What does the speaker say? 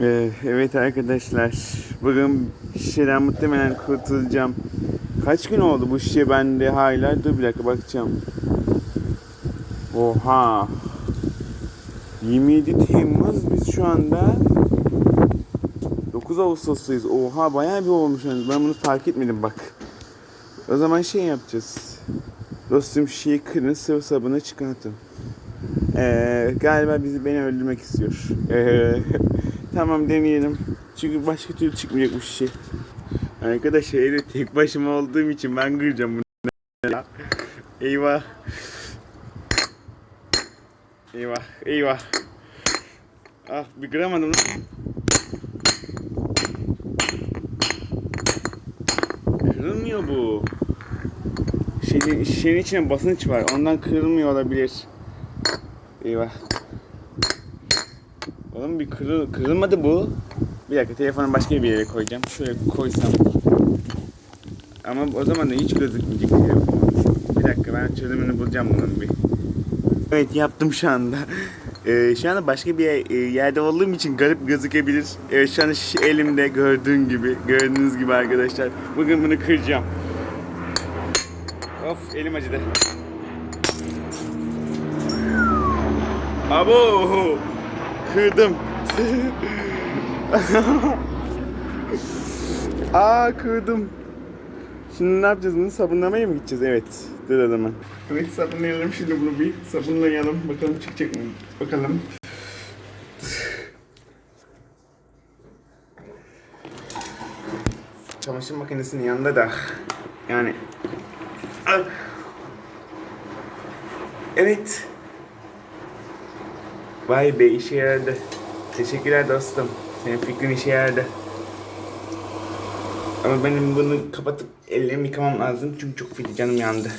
Ee, evet arkadaşlar. Bugün şişeden muhtemelen kurtulacağım. Kaç gün oldu bu şişe bende hala? Dur bir dakika bakacağım. Oha. 27 Temmuz biz şu anda 9 Ağustos'tayız. Oha bayağı bir olmuş. Ben bunu fark etmedim bak. O zaman şey yapacağız. Dostum şişeyi kırın sıvı sabuna çıkartın. Ee, galiba bizi beni öldürmek istiyor. Ee, tamam deneyelim. Çünkü başka türlü çıkmayacak bu şişe. Arkadaşlar evde tek başıma olduğum için ben kıracağım bunu. Eyvah. Eyvah, eyvah. Ah bir kıramadım lan. Kırılmıyor bu. Şişenin, şişenin içine basınç var. Ondan kırılmıyor olabilir. Eyvah. Oğlum bir kırıl, kırılmadı bu. Bir dakika telefonu başka bir yere koyacağım. Şöyle koysam. Ama o zaman da hiç gözükmeyecek telefon. Bir dakika ben çözümünü bulacağım bunun bir. Evet yaptım şu anda. Ee, şu anda başka bir e, yerde olduğum için garip gözükebilir. Evet şu şiş elimde gördüğün gibi, gördüğünüz gibi arkadaşlar. Bugün bunu kıracağım. Of elim acıdı. Abo! Kırdım. Aa kırdım. Şimdi ne yapacağız bunu? Sabunlamaya mı gideceğiz? Evet. Dur o zaman. Evet sabunlayalım şimdi bunu bir. Sabunlayalım. Bakalım çıkacak mı? Bakalım. Çamaşır makinesinin yanında da yani Ah! Evet. Vay be işe yaradı. Teşekkürler dostum. Senin fikrin işe yaradı. Ama benim bunu kapatıp ellerimi yıkamam lazım çünkü çok feci canım yandı.